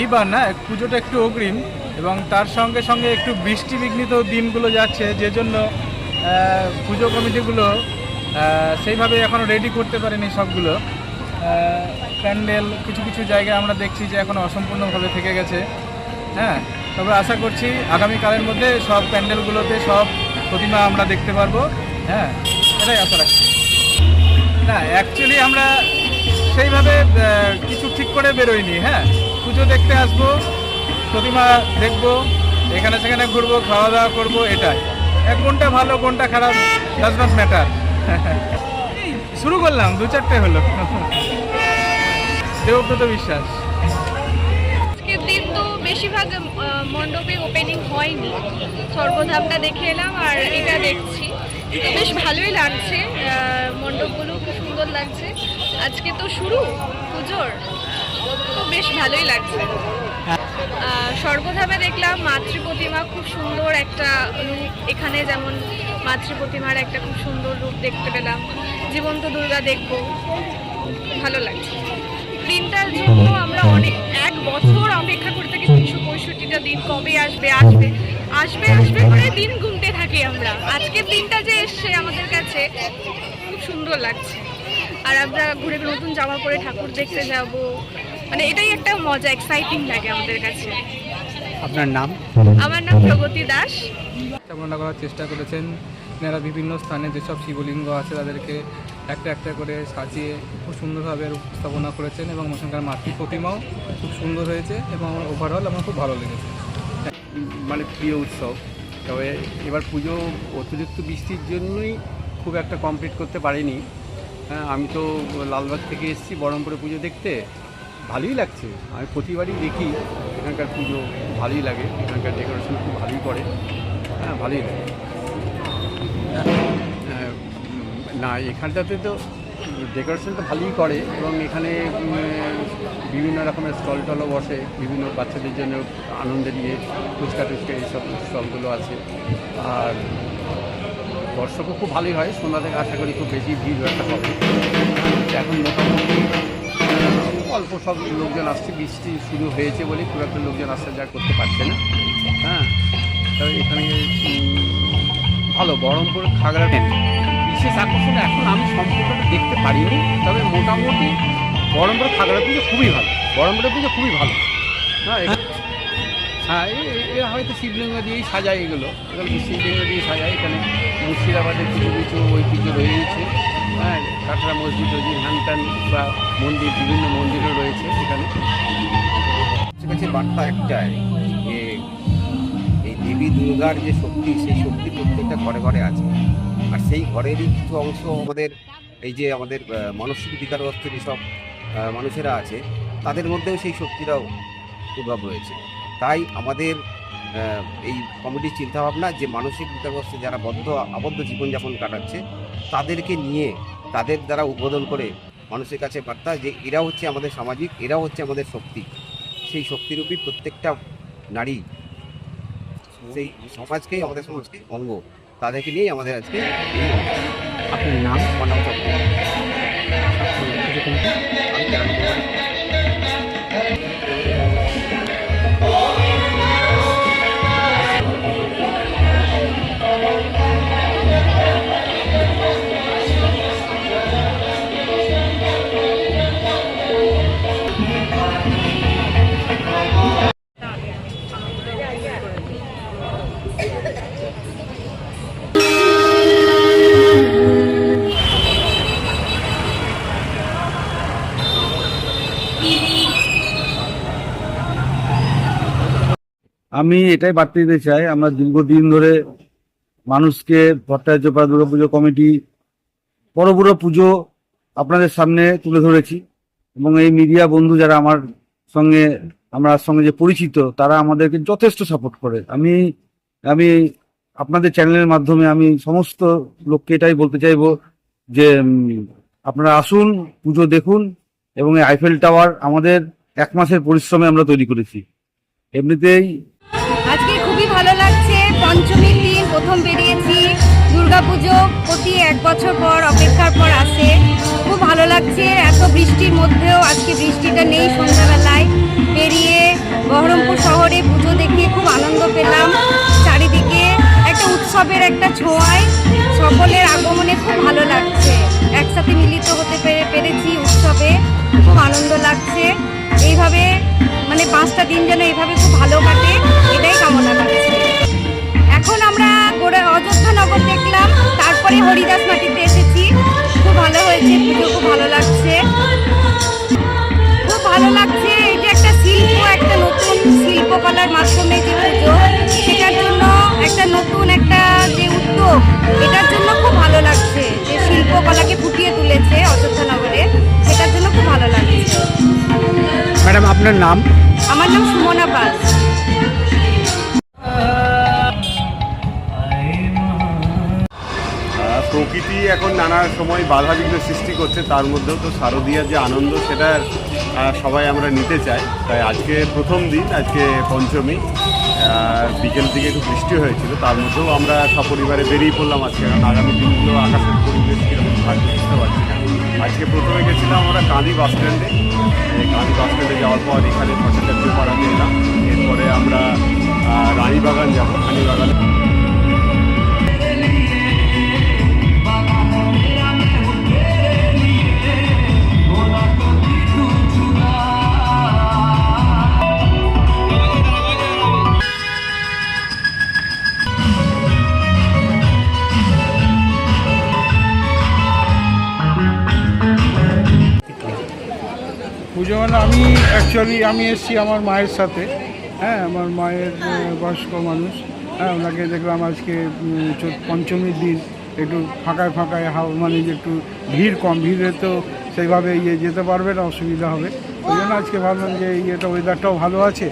এইবার না, পুজোটা একটু অগ্রিম এবং তার সঙ্গে সঙ্গে একটু বৃষ্টি বিঘ্নিত দিনগুলো যাচ্ছে যে জন্য পুজো কমিটিগুলো সেইভাবে এখনও রেডি করতে পারেনি সবগুলো। প্যান্ডেল, কিছু কিছু জায়গায় আমরা দেখছি যে এখনও অসম্পূর্ণভাবে থেকে গেছে। হ্যাঁ তবে আশা করছি আগামীকালের মধ্যে সব প্যান্ডেলগুলোতে সব প্রতিমা আমরা দেখতে পারব। হ্যাঁ এটাই আশা রাখছি। না অ্যাকচুয়ালি আমরা সেইভাবে কিছু ঠিক করে বেরোইনি হ্যাঁ। পুজো দেখতে আসব, প্রতিমা দেখব, এখানে সেখানে ঘুরবো খাওয়া দাওয়া করব, এটাই। এক কোনটা ভালো কোনটা খারাপ ডাজ নট ম্যাটার শুরু করলাম, দু চারটে হলো। দেবব্রত বিশ্বাস। আজকের দিন তো বেশিরভাগ মণ্ডপে ওপেনিং হয়নি। স্বর্গধামটা দেখে এলাম আর এটা দেখছি। তো বেশ ভালোই লাগছে মণ্ডপগুলো খুব সুন্দর লাগছে। আজকে তো শুরু, পুজোর। বেশ ভালোই লাগছে। স্বর্গধামে দেখলাম মাতৃ প্রতিমা খুব সুন্দর একটা রূপ। এখানে যেমন মাতৃ প্রতিমার একটা খুব সুন্দর রূপ দেখতে পেলাম। জীবন্ত দুর্গা দেখব। ভালো লাগছে। দিনটার জন্য আমরা অনেক, এক বছর অপেক্ষা করতে থাকি তিনশো পঁয়ষট্টিটা দিন। কবে আসবে আসবে আসবে আসবে করে দিন গুনতে থাকি আমরা। আজকের দিনটা যে এসছে আমাদের কাছে খুব সুন্দর লাগছে। আর আমরা ঘুরে নতুন জামা পরে ঠাকুর দেখতে যাব। মানে এটাই একটা মজা এক্সাইটিং লাগে আমাদের কাছে। আপনার নাম? আমার নাম প্রগতি দাস। স্থাপনা করার চেষ্টা করেছেন। এনারা বিভিন্ন স্থানে যেসব শিবলিঙ্গ আছে তাদেরকে একটা একটা করে সাজিয়ে খুব সুন্দরভাবে উপস্থাপনা করেছেন এবং ওখানকার মাতৃ প্রতিমাও খুব সুন্দর হয়েছে এবং আমার ওভারঅল আমার খুব ভালো লেগেছে। মানে প্রিয় উৎসব। তবে এবার পুজো অতিরিক্ত বৃষ্টির জন্যই খুব একটা কমপ্লিট করতে পারিনি। হ্যাঁ আমি তো লালবাগ থেকে এসেছি বহরমপুরে পুজো দেখতে। ভালোই লাগছে। আমি প্রতিবারই দেখি এখানকার পুজো ভালোই লাগে এখানকার ডেকোরেশন খুব ভালোই করে। হ্যাঁ ভালোই লাগে। হ্যাঁ, না এখানটাতে তো ডেকোরেশন তো ভালোই করে এবং এখানে বিভিন্ন রকমের স্টল টলও বসে বিভিন্ন বাচ্চাদের জন্য আনন্দের নিয়ে ফুচকা টুচকা এইসব স্টলগুলো আছে। আর দর্শকও খুব ভালোই হয় সন্ধ্যা থেকে আশা করি খুব বেশি ভিড় একটা হবে। এখন মোটামুটি অল্প সব লোকজন আসছে, বৃষ্টি শুরু হয়েছে বলে খুব একটা লোকজন আসতে যা করতে পারছে না। হ্যাঁ তবে এখানে ভালো, বহরমপুর খাগড়া বিশেষ আকর্ষণ এখন আমি সম্পূর্ণটা দেখতে পারিনি, তবে মোটামুটি বহরমপুর খাগড়া পুজো খুবই ভালো। বহরমপুরের পুজো খুবই ভালো। হ্যাঁ হ্যাঁ এরা হয়তো শিবলিঙ্গ দিয়েই সাজায় এগুলো। এগুলো শিবলিঙ্গ দিয়ে সাজায় এখানে। মুর্শিদাবাদের কিছু কিছু ঐতিহ্য রয়েছে। হ্যাঁ কাঁকড়া মসজিদ হ্যান ত্যান বা মন্দির, বিভিন্ন মন্দিরও রয়েছে সেখানে কাছে বার্তা একটাই যে এই দেবী দুর্গার যে শক্তি, সেই শক্তি প্রত্যেকটা ঘরে ঘরে আছে। আর সেই ঘরেরই কিছু অংশ আমাদের, এই যে আমাদের মানসিক বিকারগ্রস্ত যেসব মানুষেরা আছে, তাদের মধ্যেও সেই শক্তিটাও উদ্ভব রয়েছে তাই আমাদের এই কমিটির চিন্তাভাবনা যে মানসিক বিকারগ্রস্ত যারা বদ্ধ, আবদ্ধ জীবনযাপন কাটাচ্ছে, তাদেরকে নিয়ে তাদের দ্বারা উদ্বোধন করে মানুষের কাছে বার্তা যে এরা হচ্ছে আমাদের সামাজিক এরা হচ্ছে আমাদের শক্তি। সেই শক্তিরূপী প্রত্যেকটা নারী সেই সমাজকেই আমাদের সমাজকে অঙ্গ। তাদেরকে নিয়েই আমাদের আজকে আপনার নাম? আমার নাম চক্রবর্তী। আমি আমি এটাই বার্তা দিতে চাই, আমরা দীর্ঘদিন ধরে মানুষকে ভট্টাচার্যপাড়া দুর্গা পুজো কমিটি, বড় বড় পুজো আপনাদের সামনে তুলে ধরেছি। এবং এই মিডিয়া বন্ধু যারা আমার সঙ্গে আমার সঙ্গে যে পরিচিত, তারা আমাদেরকে যথেষ্ট সাপোর্ট করে। আমি আমি আপনাদের চ্যানেলের মাধ্যমে আমি সমস্ত লোককে এটাই বলতে চাইব যে আপনারা আসুন, পুজো দেখুন এবং এই আইফেল টাওয়ার আমাদের এক মাসের পরিশ্রমে আমরা তৈরি করেছি। এমনিতেই ভালো লাগছে। পঞ্চমীর দিন প্রথম বেরিয়েছি। পুজো প্রতি এক বছর পর অপেক্ষার পর আসে। খুব ভালো লাগছে। এত বৃষ্টির মধ্যেও আজকে বৃষ্টিটা নেই সন্ধ্যাবেলায়। বেরিয়ে বহরমপুর শহরে পুজো দেখে খুব আনন্দ পেলাম। চারিদিকে একটা উৎসবের একটা ছোঁয়ায় সকলের আগমনে খুব ভালো লাগছে। একসাথে মিলিত হতে পেরে, পেরেছি উৎসবে। খুব আনন্দ লাগছে। এইভাবে মানে পাঁচটা দিন যেন এভাবে খুব ভালো কাটে, এটাই কামনা লাগছে এখন আমরা গোড়া অযোধ্যা নগর দেখলাম, তারপরে হরিদাস মাটিতে এসেছি। খুব ভালো হয়েছে, পুজো খুব ভালো লাগছে। খুব ভালো লাগছে, এই যে একটা শিল্প, একটা নতুন শিল্পকলার মাধ্যমে যে পুজো, সেটার জন্য একটা নতুন একটা যে উদ্যোগ, এটার জন্য খুব ভালো লাগছে। যে শিল্পকলাকে ফুটিয়ে তুলেছে অযোধ্যা নগরে। ম্যাডাম আপনার নাম? আমার নাম সুমনা পাল। প্রকৃতি এখন নানা সময় বাধা বিঘ্ন সৃষ্টি করছে তার মধ্যেও তো শারদীয়ার যে আনন্দ সেটা সবাই আমরা নিতে চাই। তাই আজকে প্রথম দিন আজকে পঞ্চমী। বিকেল দিকে একটু বৃষ্টি হয়েছিল তার মধ্যেও আমরা সপরিবারে বেরিয়ে পড়লাম আজকে। কারণ আগামী দিনগুলো আকাশের পরিবেশ কীরকম থাকবে বুঝতে পারছি না। আজকে প্রথমে গেছিলাম আমরা কাঁদি বাস স্ট্যান্ডে। কাঁদি বাস স্ট্যান্ডে যাওয়ার পর এখানে ভট্টাচার্য পাড়াতে এলাম। এরপরে আমরা রানীবাগান যাব। রানীবাগানে পুজো মানে আমি অ্যাকচুয়ালি আমি এসেছি আমার মায়ের সাথে। হ্যাঁ আমার মায়ের বয়স্ক মানুষ। হ্যাঁ ওনাকে দেখলাম আজকে পঞ্চমীর দিন। একটু ফাঁকায় ফাঁকায় হাও মানে যে একটু ভিড় কম, ভিড়ে তো সেইভাবে ইয়ে যেতে পারবে না, অসুবিধা হবে। ওই জন্য আজকে ভাবলাম যে ইয়েটা ওয়েদারটাও ভালো আছে,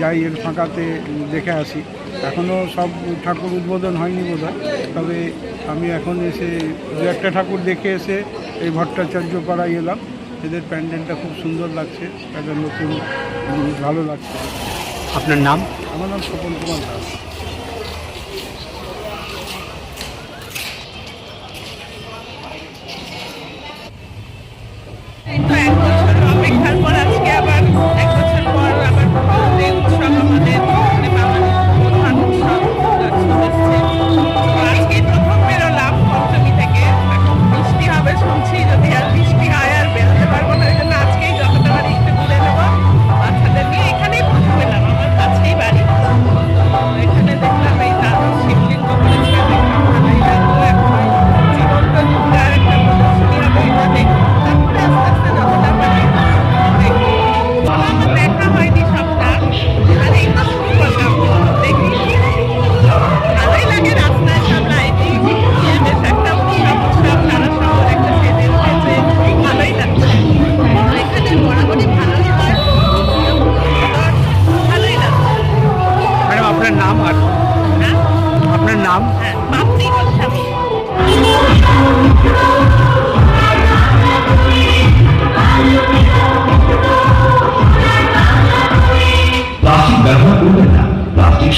যাই এর ফাঁকাতে দেখে আসি। এখনও সব ঠাকুর উদ্বোধন হয়নি বোধ তবে আমি এখন এসে দু একটা ঠাকুর দেখে এসে এই ভট্টাচার্য পাড়ায় এলাম। এদের প্যান্ডেলটা খুব সুন্দর লাগছে একটা নতুন ভালো লাগছে। আপনার নাম? আমার নাম স্বপন কুমার দাস।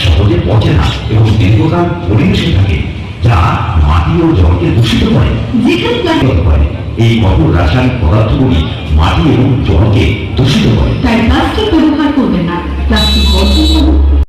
সহজে পচে না এবং দীর্ঘকাল পরিবেশে থাকে, যা মাটি ও জলকে দূষিত করে করে। এই কঠোর রাসায়নিক পদার্থগুলি মাটি এবং জলকে দূষিত করে। তাই প্লাস্টিক ব্যবহার করবেন না। প্লাস্টিক বর্জন করুন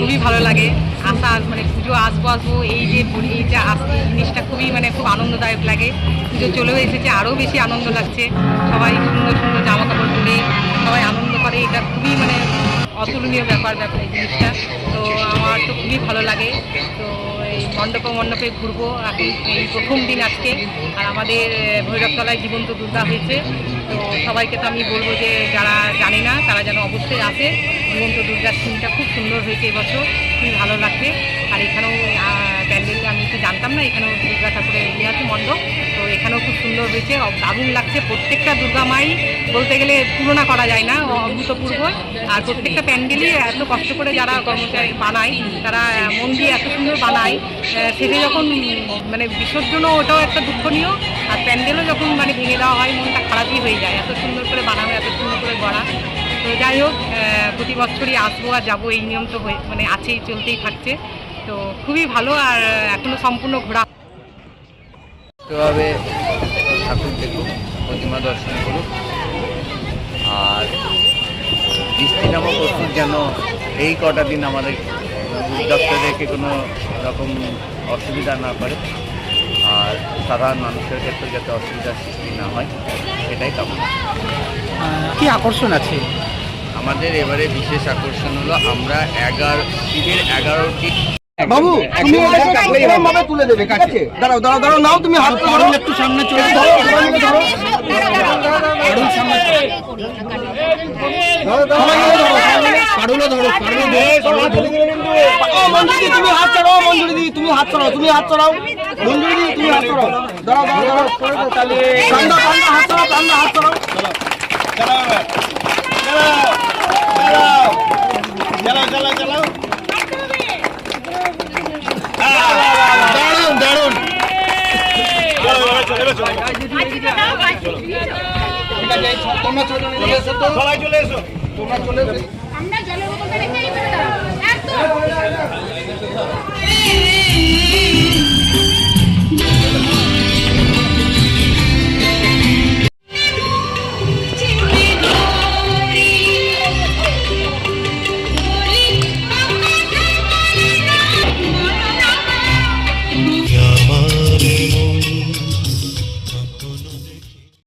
খুবই ভালো লাগে। আসা মানে পুজো আসব আসব এই যে এইটা এই যে আস- জিনিসটা খুবই মানে খুব আনন্দদায়ক লাগে। পুজো চলেও এসেছে, আরও বেশি আনন্দ লাগছে। সবাই সুন্দর সুন্দর জামা কাপড় পরে সবাই আনন্দ করে। এটা খুবই মানে অতুলনীয় ব্যাপার ব্যাপার এই জিনিসটা। তো আমার তো খুবই ভালো লাগে। তো মণ্ডপে মণ্ডপে ঘুরবো এখন এই প্রথম দিন আজকে। আর আমাদের ভৈরবতলায় জীবন্ত দুর্গা হয়েছে। তো সবাইকে তো আমি বলব যে যারা জানে না, তারা যেন অবশ্যই আসে। জীবন্ত দুর্গার সিনটা খুব সুন্দর হয়েছে এবছর। খুবই ভালো লাগছে। আর এখানেও প্যান্ডেলে আমি তো জানতাম না, এখানেও দুর্গা ঠাকুরের ইয়ে আছে মণ্ডপ তো এখানেও খুব সুন্দর হয়েছে দারুণ লাগছে। প্রত্যেকটা দুর্গা মাই বলতে গেলে তুলনা করা যায় না অভূতপূর্ব। আর প্রত্যেকটা প্যান্ডেলই এত কষ্ট করে যারা কর্মচারী বানায়, তারা মন দিয়ে এত সুন্দর বানায় সেটা যখন মানে বিসর্জনও ওটাও একটা দুঃখনীয়। আর প্যান্ডেলও যখন মানে ভেঙে দেওয়া হয়, মনটা খারাপই হয়ে যায়। এত সুন্দর করে বানানো, এত সুন্দর করে গড়া। তো যাই হোক প্রতি বছরই আসব আর যাব, এই নিয়ম তো মানে আছেই, চলতেই থাকছে। তো খুবই ভালো আর এখনও সম্পূর্ণ ঘোরা সুস্থভাবে ঠাকুর দেখুক প্রতিমা দর্শন করুক আর বৃষ্টি নামক ওষুধ যেন এই কটা দিন আমাদের দপ্তরকে কোনো রকম অসুবিধা না করে আর সাধারণ মানুষের ক্ষেত্রে যাতে অসুবিধার সৃষ্টি না হয় এটাই কামনা। কি আকর্ষণ আছে? আমাদের এবারে বিশেষ আকর্ষণ হলো আমরা এগারো শিবের এগারোটি বাবু তুমি এরকম ভাবে তুলে দেবে কাছে। দাঁড়াও দাঁড়াও দাঁড়াও নাও তুমি হাত ধরো একটু সামনে চলে ধরো ধরো সবাই ধরো পারুলো ধরো মঞ্জুরি দি, তুমি হাত ছড়াও মঞ্জুরি দি তুমি হাত ছড়াও তুমি হাত ছড়াও মঞ্জুরি দি তুমি হাত ছড়াও দাঁড়াও দাঁড়াও দাঁড়াও হাত ছড়াও